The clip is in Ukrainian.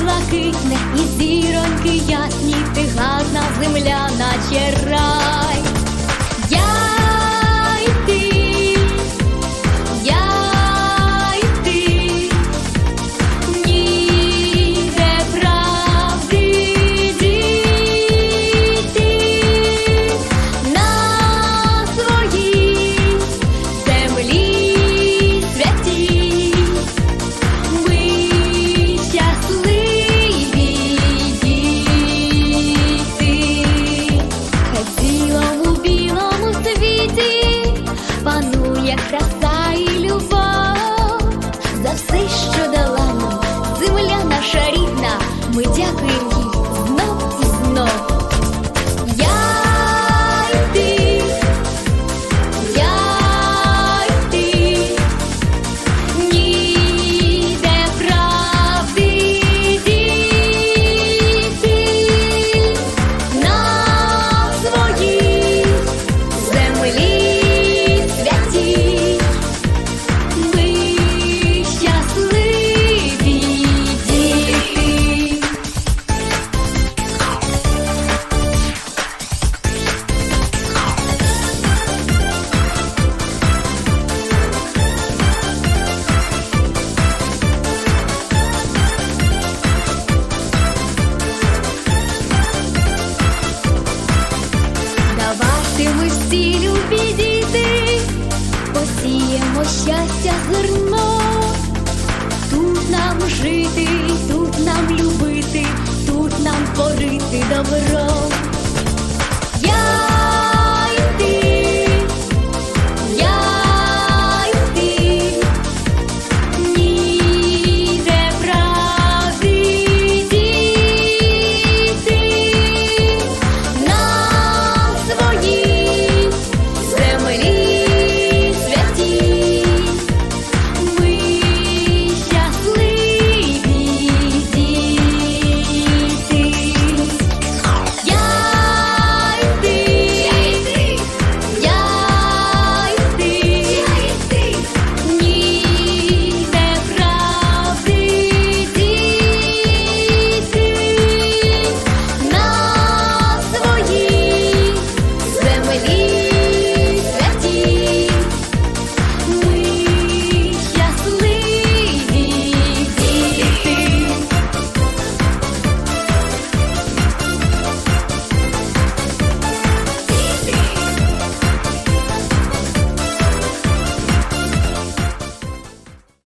блакитне, і зіроньки ясні, ти гадна земля. Ми дякуємо. щастя зерно тут нам жить.